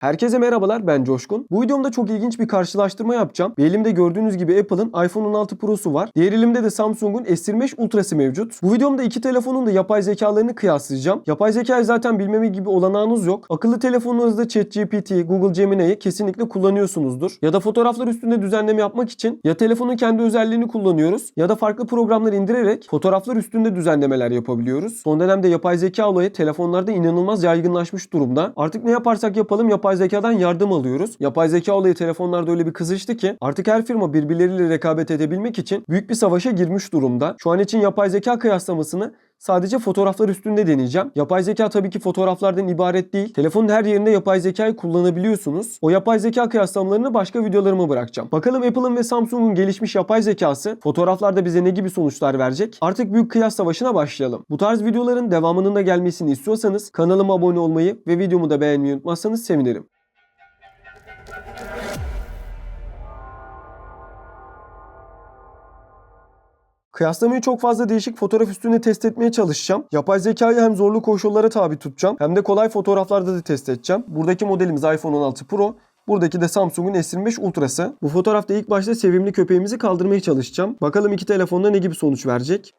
Herkese merhabalar ben Coşkun. Bu videomda çok ilginç bir karşılaştırma yapacağım. Bir elimde gördüğünüz gibi Apple'ın iPhone 16 Pro'su var. Diğer elimde de Samsung'un S25 Ultra'sı mevcut. Bu videomda iki telefonun da yapay zekalarını kıyaslayacağım. Yapay zekayı zaten bilmeme gibi olanağınız yok. Akıllı telefonunuzda ChatGPT, Google Gemini'yi kesinlikle kullanıyorsunuzdur. Ya da fotoğraflar üstünde düzenleme yapmak için ya telefonun kendi özelliğini kullanıyoruz ya da farklı programlar indirerek fotoğraflar üstünde düzenlemeler yapabiliyoruz. Son dönemde yapay zeka olayı telefonlarda inanılmaz yaygınlaşmış durumda. Artık ne yaparsak yapalım yapay zekadan yardım alıyoruz. Yapay zeka olayı telefonlarda öyle bir kızıştı ki artık her firma birbirleriyle rekabet edebilmek için büyük bir savaşa girmiş durumda. Şu an için yapay zeka kıyaslamasını sadece fotoğraflar üstünde deneyeceğim. Yapay zeka tabii ki fotoğraflardan ibaret değil. Telefonun her yerinde yapay zekayı kullanabiliyorsunuz. O yapay zeka kıyaslamalarını başka videolarıma bırakacağım. Bakalım Apple'ın ve Samsung'un gelişmiş yapay zekası fotoğraflarda bize ne gibi sonuçlar verecek? Artık büyük kıyas savaşına başlayalım. Bu tarz videoların devamının da gelmesini istiyorsanız kanalıma abone olmayı ve videomu da beğenmeyi unutmazsanız sevinirim. Kıyaslamayı çok fazla değişik fotoğraf üstünde test etmeye çalışacağım. Yapay zekayı hem zorlu koşullara tabi tutacağım hem de kolay fotoğraflarda da test edeceğim. Buradaki modelimiz iPhone 16 Pro. Buradaki de Samsung'un S25 Ultra'sı. Bu fotoğrafta ilk başta sevimli köpeğimizi kaldırmaya çalışacağım. Bakalım iki telefonda ne gibi sonuç verecek.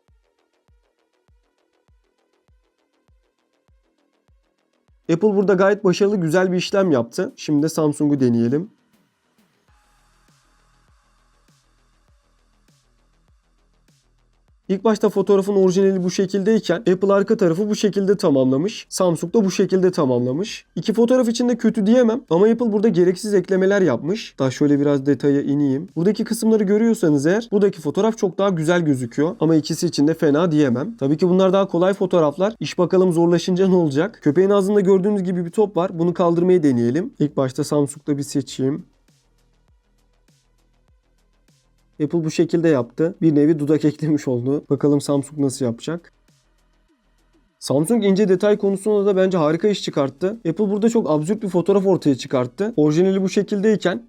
Apple burada gayet başarılı güzel bir işlem yaptı. Şimdi de Samsung'u deneyelim. İlk başta fotoğrafın orijinali bu şekildeyken Apple arka tarafı bu şekilde tamamlamış. Samsung da bu şekilde tamamlamış. İki fotoğraf için de kötü diyemem ama Apple burada gereksiz eklemeler yapmış. Daha şöyle biraz detaya ineyim. Buradaki kısımları görüyorsanız eğer buradaki fotoğraf çok daha güzel gözüküyor ama ikisi için de fena diyemem. Tabii ki bunlar daha kolay fotoğraflar. İş bakalım zorlaşınca ne olacak? Köpeğin ağzında gördüğünüz gibi bir top var. Bunu kaldırmayı deneyelim. İlk başta Samsung'da bir seçeyim. Apple bu şekilde yaptı. Bir nevi dudak eklemiş oldu. Bakalım Samsung nasıl yapacak. Samsung ince detay konusunda da bence harika iş çıkarttı. Apple burada çok absürt bir fotoğraf ortaya çıkarttı. Orijinali bu şekildeyken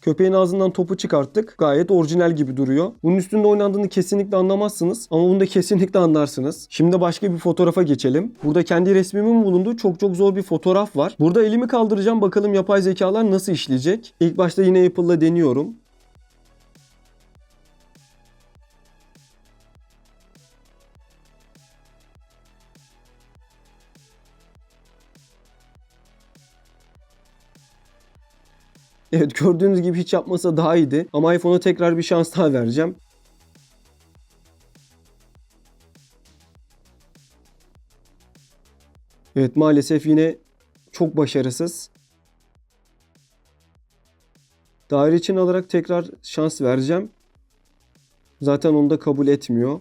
köpeğin ağzından topu çıkarttık. Gayet orijinal gibi duruyor. Bunun üstünde oynandığını kesinlikle anlamazsınız ama bunu da kesinlikle anlarsınız. Şimdi başka bir fotoğrafa geçelim. Burada kendi resmimin bulunduğu çok çok zor bir fotoğraf var. Burada elimi kaldıracağım bakalım yapay zekalar nasıl işleyecek. İlk başta yine Apple'la deniyorum. Evet gördüğünüz gibi hiç yapmasa daha iyiydi. Ama iPhone'a tekrar bir şans daha vereceğim. Evet maalesef yine çok başarısız. Daire için alarak tekrar şans vereceğim. Zaten onu da kabul etmiyor.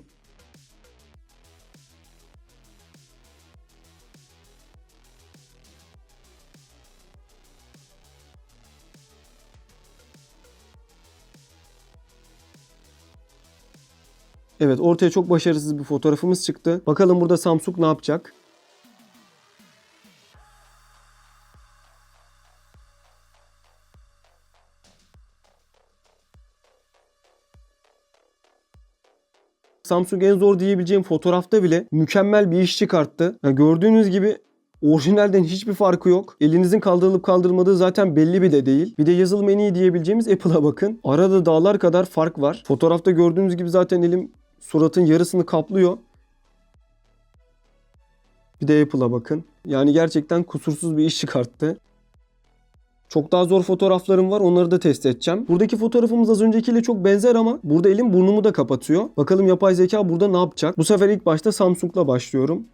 Evet ortaya çok başarısız bir fotoğrafımız çıktı. Bakalım burada Samsung ne yapacak? Samsung en zor diyebileceğim fotoğrafta bile mükemmel bir iş çıkarttı. Yani gördüğünüz gibi Orijinalden hiçbir farkı yok. Elinizin kaldırılıp kaldırmadığı zaten belli bir de değil. Bir de yazılım en iyi diyebileceğimiz Apple'a bakın. Arada dağlar kadar fark var. Fotoğrafta gördüğünüz gibi zaten elim suratın yarısını kaplıyor. Bir de Apple'a bakın. Yani gerçekten kusursuz bir iş çıkarttı. Çok daha zor fotoğraflarım var. Onları da test edeceğim. Buradaki fotoğrafımız az öncekiyle çok benzer ama burada elim burnumu da kapatıyor. Bakalım yapay zeka burada ne yapacak? Bu sefer ilk başta Samsung'la başlıyorum.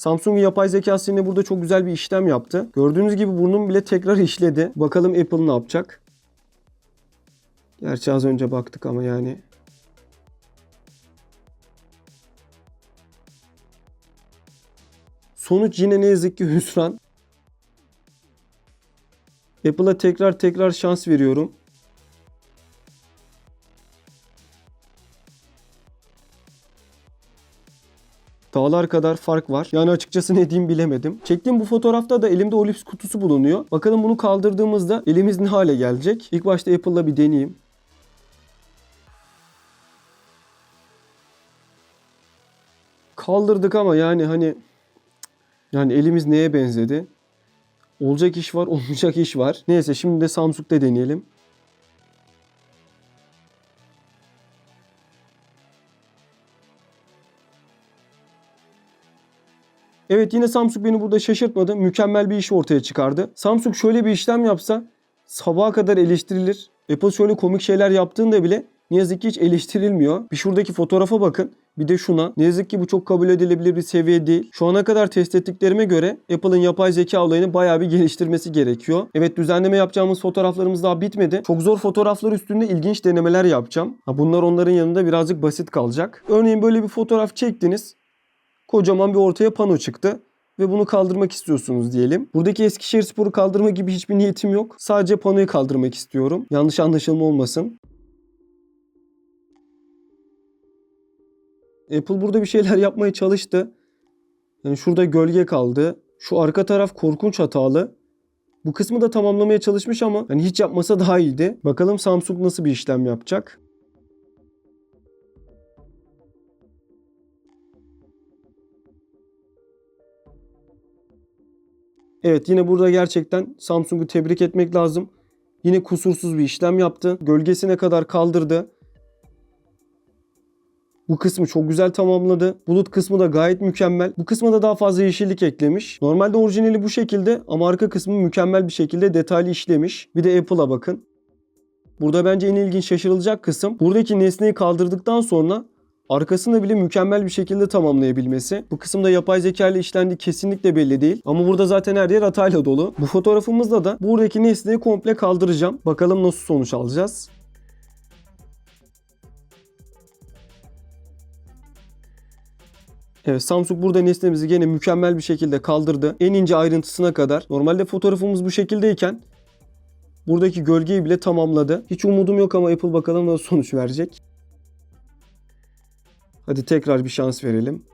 Samsung'un yapay zekası yine burada çok güzel bir işlem yaptı. Gördüğünüz gibi burnum bile tekrar işledi. Bakalım Apple ne yapacak? Gerçi az önce baktık ama yani. Sonuç yine ne yazık ki hüsran. Apple'a tekrar tekrar şans veriyorum. Dağlar kadar fark var. Yani açıkçası ne diyeyim bilemedim. Çektiğim bu fotoğrafta da elimde Olips kutusu bulunuyor. Bakalım bunu kaldırdığımızda elimiz ne hale gelecek? İlk başta Apple'la bir deneyeyim. Kaldırdık ama yani hani yani elimiz neye benzedi? Olacak iş var, olmayacak iş var. Neyse şimdi de Samsung'da deneyelim. Evet yine Samsung beni burada şaşırtmadı. Mükemmel bir iş ortaya çıkardı. Samsung şöyle bir işlem yapsa sabaha kadar eleştirilir. Apple şöyle komik şeyler yaptığında bile ne yazık ki hiç eleştirilmiyor. Bir şuradaki fotoğrafa bakın. Bir de şuna. Ne yazık ki bu çok kabul edilebilir bir seviye değil. Şu ana kadar test ettiklerime göre Apple'ın yapay zeka olayını bayağı bir geliştirmesi gerekiyor. Evet düzenleme yapacağımız fotoğraflarımız daha bitmedi. Çok zor fotoğraflar üstünde ilginç denemeler yapacağım. Ha, bunlar onların yanında birazcık basit kalacak. Örneğin böyle bir fotoğraf çektiniz. Kocaman bir ortaya pano çıktı ve bunu kaldırmak istiyorsunuz diyelim. Buradaki Eskişehir Spor'u kaldırma gibi hiçbir niyetim yok. Sadece panoyu kaldırmak istiyorum. Yanlış anlaşılma olmasın. Apple burada bir şeyler yapmaya çalıştı. Yani şurada gölge kaldı. Şu arka taraf korkunç hatalı. Bu kısmı da tamamlamaya çalışmış ama hani hiç yapmasa daha iyiydi. Bakalım Samsung nasıl bir işlem yapacak. Evet yine burada gerçekten Samsung'u tebrik etmek lazım. Yine kusursuz bir işlem yaptı. Gölgesine kadar kaldırdı. Bu kısmı çok güzel tamamladı. Bulut kısmı da gayet mükemmel. Bu kısma da daha fazla yeşillik eklemiş. Normalde orijinali bu şekilde ama arka kısmı mükemmel bir şekilde detaylı işlemiş. Bir de Apple'a bakın. Burada bence en ilginç şaşırılacak kısım buradaki nesneyi kaldırdıktan sonra arkasını bile mükemmel bir şekilde tamamlayabilmesi. Bu kısımda yapay zeka ile işlendiği kesinlikle belli değil. Ama burada zaten her yer hatayla dolu. Bu fotoğrafımızda da buradaki nesneyi komple kaldıracağım. Bakalım nasıl sonuç alacağız. Evet Samsung burada nesnemizi gene mükemmel bir şekilde kaldırdı. En ince ayrıntısına kadar. Normalde fotoğrafımız bu şekildeyken buradaki gölgeyi bile tamamladı. Hiç umudum yok ama Apple bakalım nasıl sonuç verecek. Hadi tekrar bir şans verelim.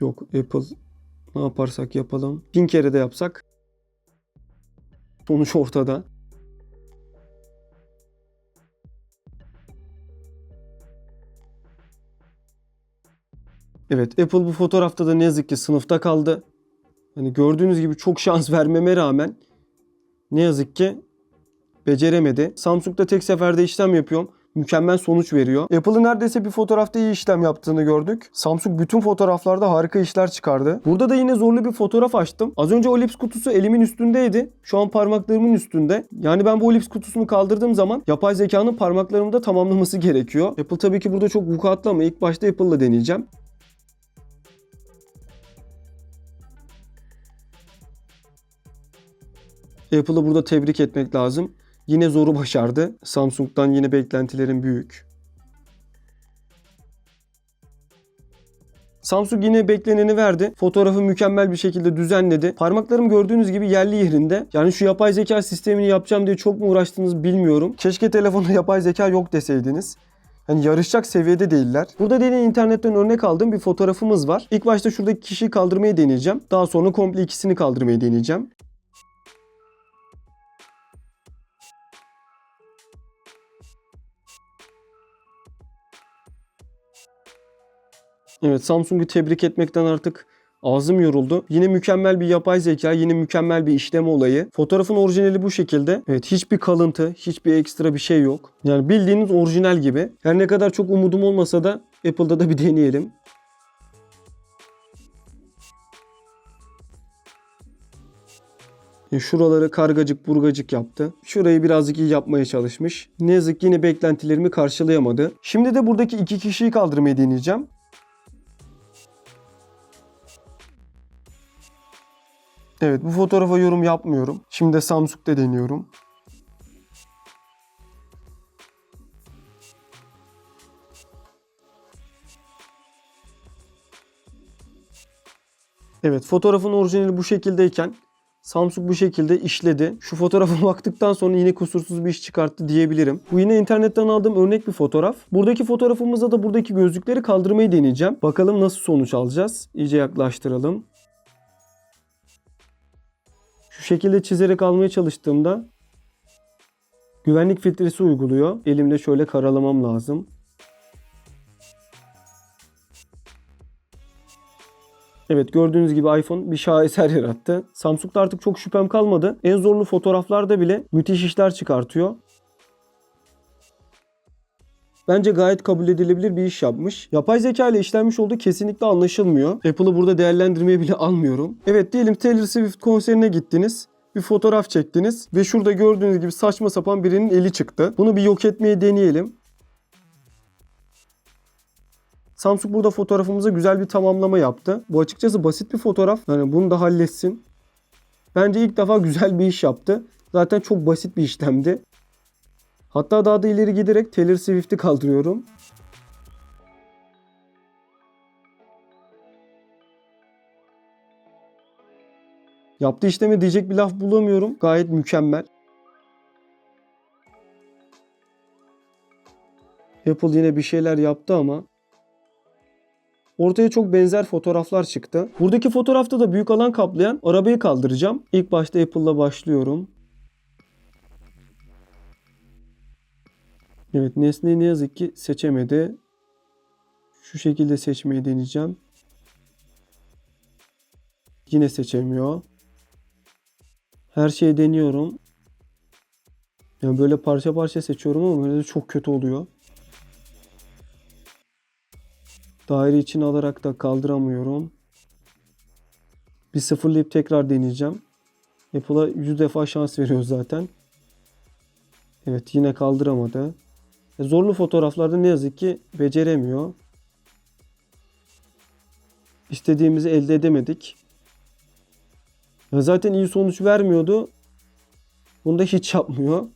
Yok Apple ne yaparsak yapalım. Bin kere de yapsak sonuç ortada. Evet Apple bu fotoğrafta da ne yazık ki sınıfta kaldı. Hani gördüğünüz gibi çok şans vermeme rağmen ne yazık ki beceremedi. Samsung'da tek seferde işlem yapıyorum. Mükemmel sonuç veriyor. Apple'ın neredeyse bir fotoğrafta iyi işlem yaptığını gördük. Samsung bütün fotoğraflarda harika işler çıkardı. Burada da yine zorlu bir fotoğraf açtım. Az önce o kutusu elimin üstündeydi. Şu an parmaklarımın üstünde. Yani ben bu lips kutusunu kaldırdığım zaman yapay zekanın parmaklarımı da tamamlaması gerekiyor. Apple tabii ki burada çok vukuatlı ama ilk başta Apple'la deneyeceğim. Apple'ı burada tebrik etmek lazım. Yine zoru başardı. Samsung'dan yine beklentilerim büyük. Samsung yine bekleneni verdi. Fotoğrafı mükemmel bir şekilde düzenledi. Parmaklarım gördüğünüz gibi yerli yerinde. Yani şu yapay zeka sistemini yapacağım diye çok mu uğraştınız bilmiyorum. Keşke telefonda yapay zeka yok deseydiniz. Yani yarışacak seviyede değiller. Burada yine internetten örnek aldığım bir fotoğrafımız var. İlk başta şuradaki kişiyi kaldırmayı deneyeceğim. Daha sonra komple ikisini kaldırmayı deneyeceğim. Evet Samsung'u tebrik etmekten artık ağzım yoruldu. Yine mükemmel bir yapay zeka, yine mükemmel bir işleme olayı. Fotoğrafın orijinali bu şekilde. Evet hiçbir kalıntı, hiçbir ekstra bir şey yok. Yani bildiğiniz orijinal gibi. Her ne kadar çok umudum olmasa da Apple'da da bir deneyelim. E, Şuraları kargacık burgacık yaptı. Şurayı birazcık iyi yapmaya çalışmış. Ne yazık ki yine beklentilerimi karşılayamadı. Şimdi de buradaki iki kişiyi kaldırmayı deneyeceğim. Evet bu fotoğrafa yorum yapmıyorum. Şimdi de Samsung'da deniyorum. Evet fotoğrafın orijinali bu şekildeyken Samsung bu şekilde işledi. Şu fotoğrafa baktıktan sonra yine kusursuz bir iş çıkarttı diyebilirim. Bu yine internetten aldığım örnek bir fotoğraf. Buradaki fotoğrafımızda da buradaki gözlükleri kaldırmayı deneyeceğim. Bakalım nasıl sonuç alacağız. İyice yaklaştıralım. Şekilde çizerek almaya çalıştığımda güvenlik filtresi uyguluyor. Elimde şöyle karalamam lazım. Evet gördüğünüz gibi iPhone bir şaheser yarattı. Samsung'da artık çok şüphem kalmadı. En zorlu fotoğraflarda bile müthiş işler çıkartıyor. Bence gayet kabul edilebilir bir iş yapmış. Yapay zeka ile işlenmiş olduğu kesinlikle anlaşılmıyor. Apple'ı burada değerlendirmeye bile almıyorum. Evet diyelim Taylor Swift konserine gittiniz. Bir fotoğraf çektiniz ve şurada gördüğünüz gibi saçma sapan birinin eli çıktı. Bunu bir yok etmeye deneyelim. Samsung burada fotoğrafımıza güzel bir tamamlama yaptı. Bu açıkçası basit bir fotoğraf. Yani bunu da halletsin. Bence ilk defa güzel bir iş yaptı. Zaten çok basit bir işlemdi. Hatta daha da ileri giderek Taylor Swift'i kaldırıyorum. Yaptığı işleme diyecek bir laf bulamıyorum. Gayet mükemmel. Apple yine bir şeyler yaptı ama Ortaya çok benzer fotoğraflar çıktı. Buradaki fotoğrafta da büyük alan kaplayan arabayı kaldıracağım. İlk başta Apple'la başlıyorum. Evet nesneyi ne yazık ki seçemedi. Şu şekilde seçmeyi deneyeceğim. Yine seçemiyor. Her şeyi deniyorum. Yani böyle parça parça seçiyorum ama böyle çok kötü oluyor. Daire içine alarak da kaldıramıyorum. Bir sıfırlayıp tekrar deneyeceğim. Apple'a 100 defa şans veriyor zaten. Evet yine kaldıramadı. E, zorlu fotoğraflarda ne yazık ki beceremiyor. İstediğimizi elde edemedik. Zaten iyi sonuç vermiyordu. Bunu da hiç yapmıyor.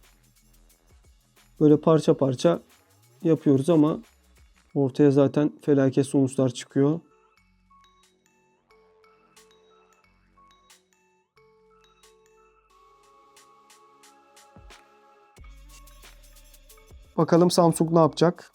Böyle parça parça yapıyoruz ama Ortaya zaten felaket sonuçlar çıkıyor. Bakalım Samsung ne yapacak?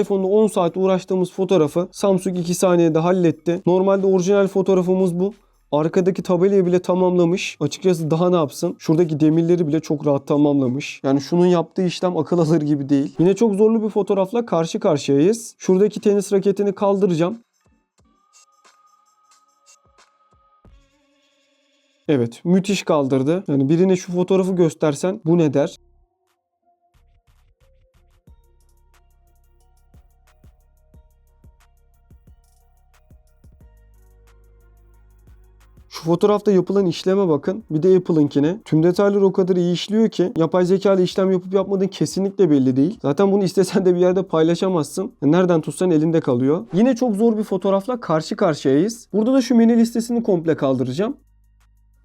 iPhone'da 10 saat uğraştığımız fotoğrafı Samsung 2 saniyede halletti. Normalde orijinal fotoğrafımız bu. Arkadaki tabelayı bile tamamlamış. Açıkçası daha ne yapsın? Şuradaki demirleri bile çok rahat tamamlamış. Yani şunun yaptığı işlem akıl alır gibi değil. Yine çok zorlu bir fotoğrafla karşı karşıyayız. Şuradaki tenis raketini kaldıracağım. Evet müthiş kaldırdı. Yani birine şu fotoğrafı göstersen bu ne der? Şu fotoğrafta yapılan işleme bakın. Bir de Apple'ınkine. Tüm detaylar o kadar iyi işliyor ki yapay zeka ile işlem yapıp yapmadığın kesinlikle belli değil. Zaten bunu istesen de bir yerde paylaşamazsın. Nereden tutsan elinde kalıyor. Yine çok zor bir fotoğrafla karşı karşıyayız. Burada da şu menü listesini komple kaldıracağım.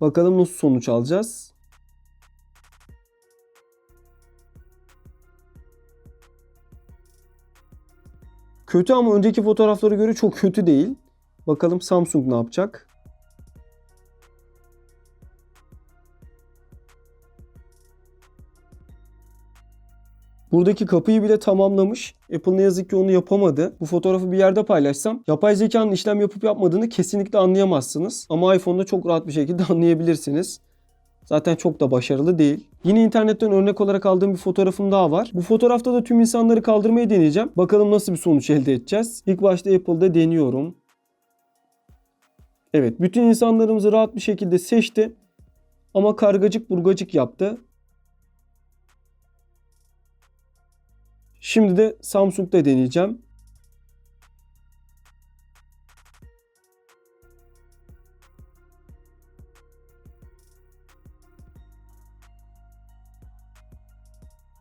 Bakalım nasıl sonuç alacağız. Kötü ama önceki fotoğraflara göre çok kötü değil. Bakalım Samsung ne yapacak? Buradaki kapıyı bile tamamlamış. Apple ne yazık ki onu yapamadı. Bu fotoğrafı bir yerde paylaşsam yapay zekanın işlem yapıp yapmadığını kesinlikle anlayamazsınız. Ama iPhone'da çok rahat bir şekilde anlayabilirsiniz. Zaten çok da başarılı değil. Yine internetten örnek olarak aldığım bir fotoğrafım daha var. Bu fotoğrafta da tüm insanları kaldırmayı deneyeceğim. Bakalım nasıl bir sonuç elde edeceğiz. İlk başta Apple'da deniyorum. Evet bütün insanlarımızı rahat bir şekilde seçti. Ama kargacık burgacık yaptı. Şimdi de Samsung'da deneyeceğim.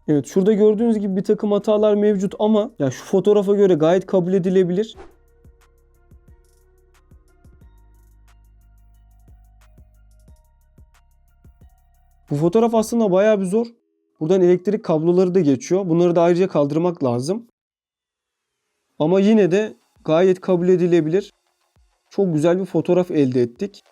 Evet şurada gördüğünüz gibi bir takım hatalar mevcut ama ya şu fotoğrafa göre gayet kabul edilebilir. Bu fotoğraf aslında bayağı bir zor. Buradan elektrik kabloları da geçiyor. Bunları da ayrıca kaldırmak lazım. Ama yine de gayet kabul edilebilir. Çok güzel bir fotoğraf elde ettik.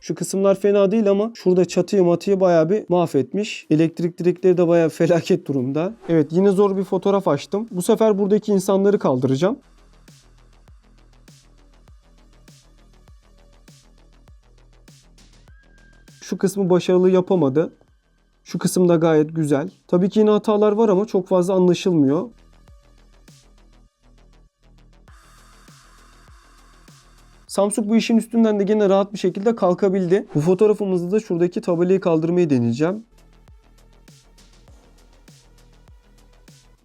Şu kısımlar fena değil ama şurada çatıyı matıyı bayağı bir mahvetmiş. Elektrik direkleri de bayağı felaket durumda. Evet yine zor bir fotoğraf açtım. Bu sefer buradaki insanları kaldıracağım. Şu kısmı başarılı yapamadı. Şu kısım da gayet güzel. Tabii ki yine hatalar var ama çok fazla anlaşılmıyor. Samsung bu işin üstünden de gene rahat bir şekilde kalkabildi. Bu fotoğrafımızda da şuradaki tabelayı kaldırmayı deneyeceğim.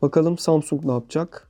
Bakalım Samsung ne yapacak?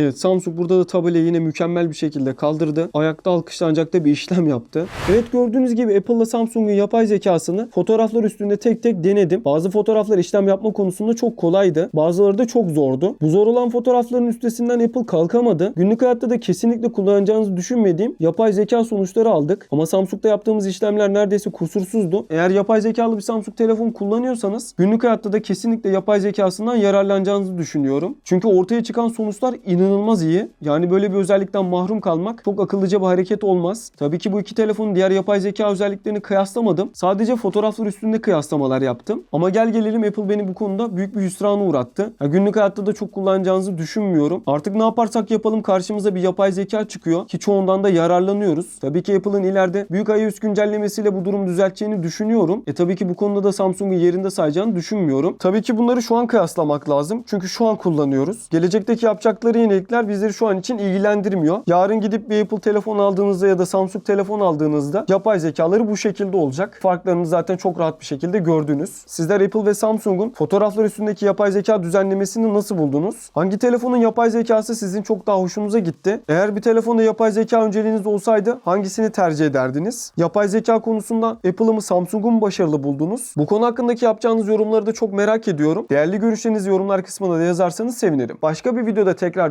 Evet Samsung burada da tabelayı yine mükemmel bir şekilde kaldırdı. Ayakta alkışlanacak da bir işlem yaptı. Evet gördüğünüz gibi Apple ile Samsung'un yapay zekasını fotoğraflar üstünde tek tek denedim. Bazı fotoğraflar işlem yapma konusunda çok kolaydı. Bazıları da çok zordu. Bu zor olan fotoğrafların üstesinden Apple kalkamadı. Günlük hayatta da kesinlikle kullanacağınızı düşünmediğim yapay zeka sonuçları aldık. Ama Samsung'da yaptığımız işlemler neredeyse kusursuzdu. Eğer yapay zekalı bir Samsung telefon kullanıyorsanız günlük hayatta da kesinlikle yapay zekasından yararlanacağınızı düşünüyorum. Çünkü ortaya çıkan sonuçlar inanılmaz iyi. Yani böyle bir özellikten mahrum kalmak çok akıllıca bir hareket olmaz. Tabii ki bu iki telefonun diğer yapay zeka özelliklerini kıyaslamadım. Sadece fotoğraflar üstünde kıyaslamalar yaptım. Ama gel gelelim Apple beni bu konuda büyük bir hüsrana uğrattı. Ya günlük hayatta da çok kullanacağınızı düşünmüyorum. Artık ne yaparsak yapalım karşımıza bir yapay zeka çıkıyor ki çoğundan da yararlanıyoruz. Tabii ki Apple'ın ileride büyük iOS güncellemesiyle bu durum düzelteceğini düşünüyorum. E tabii ki bu konuda da Samsung'un yerinde sayacağını düşünmüyorum. Tabii ki bunları şu an kıyaslamak lazım. Çünkü şu an kullanıyoruz. Gelecekteki yapacakları yenilikler bizleri şu an için ilgilendirmiyor. Yarın gidip bir Apple telefon aldığınızda ya da Samsung telefon aldığınızda yapay zekaları bu şekilde olacak. Farklarını zaten çok rahat bir şekilde gördünüz. Sizler Apple ve Samsung'un fotoğraflar üstündeki yapay zeka düzenlemesini nasıl buldunuz? Hangi telefonun yapay zekası sizin çok daha hoşunuza gitti? Eğer bir telefonda yapay zeka önceliğiniz olsaydı hangisini tercih ederdiniz? Yapay zeka konusunda Apple'ı mı Samsung'u mu başarılı buldunuz? Bu konu hakkındaki yapacağınız yorumları da çok merak ediyorum. Değerli görüşlerinizi yorumlar kısmına da yazarsanız sevinirim. Başka bir videoda tekrar